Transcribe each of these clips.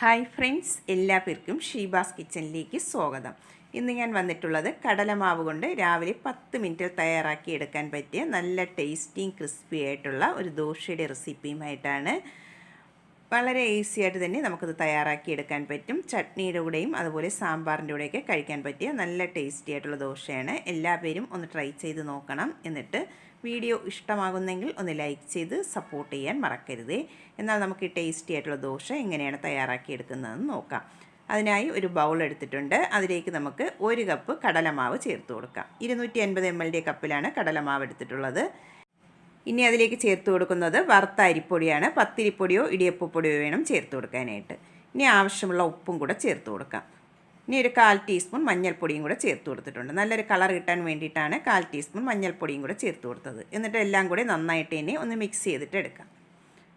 Hi friends എല്ലാ പേർക്കും ഷീബാസ് കിച്ചണിലേക്ക് സ്വാഗതം. ഇന്ന് ഞാൻ വന്നിട്ടുള്ളത് കടലമാവ് കൊണ്ട് രാവിലെ പത്ത് മിനിറ്റിൽ തയ്യാറാക്കി എടുക്കാൻ പറ്റിയ നല്ല ടേസ്റ്റിയും ക്രിസ്പി ആയിട്ടുള്ള ഒരു ദോശയുടെ റെസിപ്പിയുമായിട്ടാണ് വളരെ ഈസി ആയിട്ട് തന്നെ നമുക്കത് തയ്യാറാക്കി എടുക്കാൻ പറ്റും. ചട്നിയുടെ കൂടെയും അതുപോലെ സാമ്പാറിന്റെ കൂടെയൊക്കെ കഴിക്കാൻ പറ്റിയ നല്ല ടേസ്റ്റി ആയിട്ടുള്ള ദോശയാണ്. എല്ലാ പേരും ഒന്ന് ട്രൈ ചെയ്ത് നോക്കണം. എന്നിട്ട് വീഡിയോ ഇഷ്ടമാകുന്നെങ്കിൽ ഒന്ന് ലൈക്ക് ചെയ്ത് സപ്പോർട്ട് ചെയ്യാൻ മറക്കരുതേ. എന്നാൽ നമുക്ക് ഈ ടേസ്റ്റി ആയിട്ടുള്ള ദോശ എങ്ങനെയാണ് തയ്യാറാക്കി എടുക്കുന്നതെന്ന് നോക്കാം. അതിനായി ഒരു ബൗൾ എടുത്തിട്ടുണ്ട്. അതിലേക്ക് നമുക്ക് ഒരു കപ്പ് കടലമാവ് ചേർത്ത് കൊടുക്കാം. ഇരുന്നൂറ്റി എൺപത് എം ഡി കപ്പിലാണ് കടലമാവ് എടുത്തിട്ടുള്ളത്. ഇനി അതിലേക്ക് ചേർത്ത് കൊടുക്കുന്നത് വറുത്ത അരിപ്പൊടിയാണ്. പത്തിരിപ്പൊടിയോ ഇടിയപ്പപ്പൊടിയോ വേണം ചേർത്ത് കൊടുക്കാനായിട്ട്. ഇനി ആവശ്യമുള്ള ഉപ്പും കൂടെ ചേർത്ത് കൊടുക്കാം. ഇനി ഒരു കാൽ ടീസ്പൂൺ മഞ്ഞൾപ്പൊടിയും കൂടെ ചേർത്ത് കൊടുത്തിട്ടുണ്ട്. നല്ലൊരു കളർ കിട്ടാൻ വേണ്ടിയിട്ടാണ് കാൽ ടീസ്പൂൺ മഞ്ഞൾപ്പൊടിയും കൂടെ ചേർത്ത് കൊടുത്തത്. എന്നിട്ട് എല്ലാം കൂടി നന്നായിട്ട് ഇനി ഒന്ന് മിക്സ് ചെയ്തിട്ട് എടുക്കാം.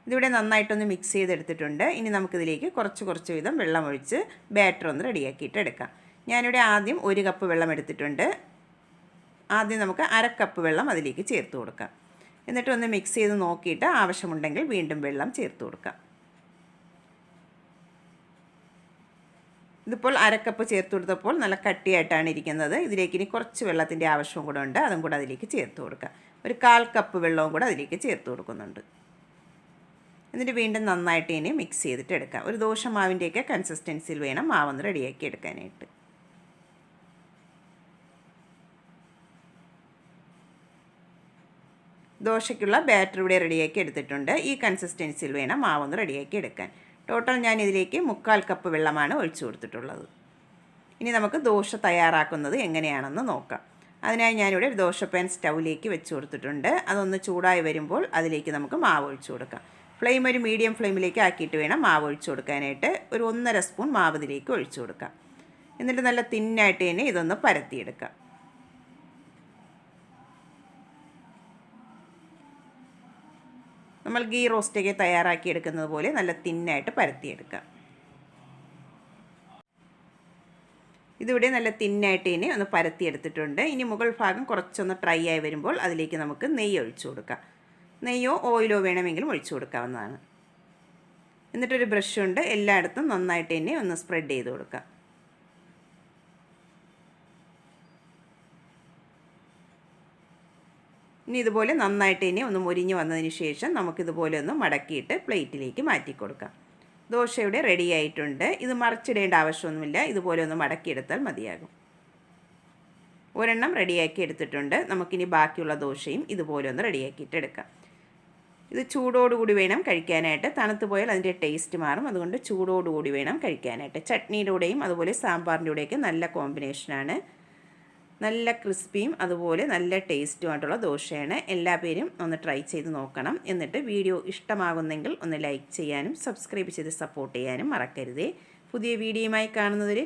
ഇതിവിടെ നന്നായിട്ടൊന്ന് മിക്സ് ചെയ്തെടുത്തിട്ടുണ്ട്. ഇനി നമുക്കിതിലേക്ക് കുറച്ച് കുറച്ച് വീതം വെള്ളം ഒഴിച്ച് ബാറ്റർ ഒന്ന് റെഡിയാക്കിയിട്ട് എടുക്കാം. ഞാനിവിടെ ആദ്യം ഒരു കപ്പ് വെള്ളം എടുത്തിട്ടുണ്ട്. ആദ്യം നമുക്ക് അര കപ്പ് വെള്ളം അതിലേക്ക് ചേർത്ത് കൊടുക്കാം. എന്നിട്ട് ഒന്ന് മിക്സ് ചെയ്ത് നോക്കിയിട്ട് ആവശ്യമുണ്ടെങ്കിൽ വീണ്ടും വെള്ളം ചേർത്ത് കൊടുക്കാം. ഇതിപ്പോൾ അരക്കപ്പ് ചേർത്ത് കൊടുത്തപ്പോൾ നല്ല കട്ടിയായിട്ടാണ് ഇരിക്കുന്നത്. ഇതിലേക്ക് ഇനി കുറച്ച് വെള്ളത്തിന്റെ ആവശ്യവും കൂടെ ഉണ്ട്. അതും കൂടെ അതിലേക്ക് ചേർത്ത് കൊടുക്കുക ഒരു കാൽ കപ്പ് വെള്ളവും കൂടെ അതിലേക്ക് ചേർത്ത് കൊടുക്കുന്നുണ്ട്. എന്നിട്ട് വീണ്ടും നന്നായിട്ട് ഇനി മിക്സ് ചെയ്തിട്ട് എടുക്കാം. ഒരു ദോശ മാവിന്റെയൊക്കെ കൺസിസ്റ്റൻസിയിൽ വേണം മാവൊന്ന് റെഡിയാക്കി എടുക്കാനായിട്ട്. ദോശയ്ക്കുള്ള ബാറ്റർ ഇവിടെ റെഡിയാക്കി എടുത്തിട്ടുണ്ട്. ഈ കൺസിസ്റ്റൻസിയിൽ വേണം മാവൊന്ന് റെഡിയാക്കി എടുക്കാൻ. ടോട്ടൽ ഞാൻ ഇതിലേക്ക് മുക്കാൽ കപ്പ് വെള്ളമാണ് ഒഴിച്ചു കൊടുത്തിട്ടുള്ളത്. ഇനി നമുക്ക് ദോശ തയ്യാറാക്കുന്നത് എങ്ങനെയാണെന്ന് നോക്കാം. അതിനായി ഞാനിവിടെ ഒരു ദോശപ്പാൻ പാൻ സ്റ്റൗവിലേക്ക് വെച്ച് കൊടുത്തിട്ടുണ്ട്. അതൊന്ന് ചൂടായി വരുമ്പോൾ അതിലേക്ക് നമുക്ക് മാവ് ഒഴിച്ചു കൊടുക്കാം. ഫ്ലെയിം ഒരു മീഡിയം ഫ്ലെയിമിലേക്ക് ആക്കിയിട്ട് വേണം മാവ് ഒഴിച്ചു കൊടുക്കാനായിട്ട്. ഒരു ഒന്നര സ്പൂൺ മാവ് ഇതിലേക്ക് ഒഴിച്ചു കൊടുക്കാം. എന്നിട്ട് നല്ല തിന്നായിട്ട് തന്നെ ഇതൊന്ന് പരത്തിയെടുക്കാം. നമ്മൾ ഗീ റോസ്റ്റൊക്കെ തയ്യാറാക്കി എടുക്കുന്നത് പോലെ നല്ല തിന്നായിട്ട് പരത്തിയെടുക്കാം. ഇതിവിടെ നല്ല തിന്നായിട്ട് ഇനി ഒന്ന് പരത്തിയെടുത്തിട്ടുണ്ട്. ഇനി മുകൾ ഭാഗം കുറച്ചൊന്ന് ഡ്രൈ ആയി വരുമ്പോൾ അതിലേക്ക് നമുക്ക് നെയ്യ് ഒഴിച്ചു കൊടുക്കാം. നെയ്യോ ഓയിലോ വേണമെങ്കിലും ഒഴിച്ചു കൊടുക്കാവുന്നതാണ്. എന്നിട്ടൊരു ബ്രഷ് കൊണ്ട് എല്ലായിടത്തും നന്നായിട്ട് തന്നെ ഒന്ന് സ്പ്രെഡ് ചെയ്ത് കൊടുക്കാം. ഇനി ഇതുപോലെ നന്നായിട്ട് ഇനി ഒന്ന് മുരിഞ്ഞ് വന്നതിന് ശേഷം നമുക്കിതുപോലെ ഒന്ന് മടക്കിയിട്ട് പ്ലേറ്റിലേക്ക് മാറ്റി കൊടുക്കാം ദോശ റെഡി ആയിട്ടുണ്ട്. ഇത് മറിച്ചിടേണ്ട ആവശ്യമൊന്നുമില്ല. ഇതുപോലെ ഒന്ന് മടക്കിയെടുത്താൽ മതിയാകും. ഒരെണ്ണം റെഡിയാക്കി എടുത്തിട്ടുണ്ട്. നമുക്കിനി ബാക്കിയുള്ള ദോശയും ഇതുപോലെ ഒന്ന് റെഡിയാക്കിയിട്ട് എടുക്കാം. ഇത് ചൂടോടുകൂടി വേണം കഴിക്കാനായിട്ട്. തണുത്ത് പോയാൽ അതിന്റെ ടേസ്റ്റ് മാറും. അതുകൊണ്ട് ചൂടോടുകൂടി വേണം കഴിക്കാനായിട്ട്. ചട്നിയുടെ കൂടെയും അതുപോലെ സാമ്പാറിന്റെ കൂടെയൊക്കെ നല്ല കോമ്പിനേഷനാണ് നല്ല ക്രിസ്പിയും അതുപോലെ നല്ല ടേസ്റ്റുമായിട്ടുള്ള ദോശയാണ്. എല്ലാ പേരും ഒന്ന് ട്രൈ ചെയ്ത് നോക്കണം. എന്നിട്ട് വീഡിയോ ഇഷ്ടമാകുന്നെങ്കിൽ ഒന്ന് ലൈക്ക് ചെയ്യാനും സബ്സ്ക്രൈബ് ചെയ്ത് സപ്പോർട്ട് ചെയ്യാനും മറക്കരുതേ. പുതിയ വീഡിയോയുമായി കാണുന്നവരെ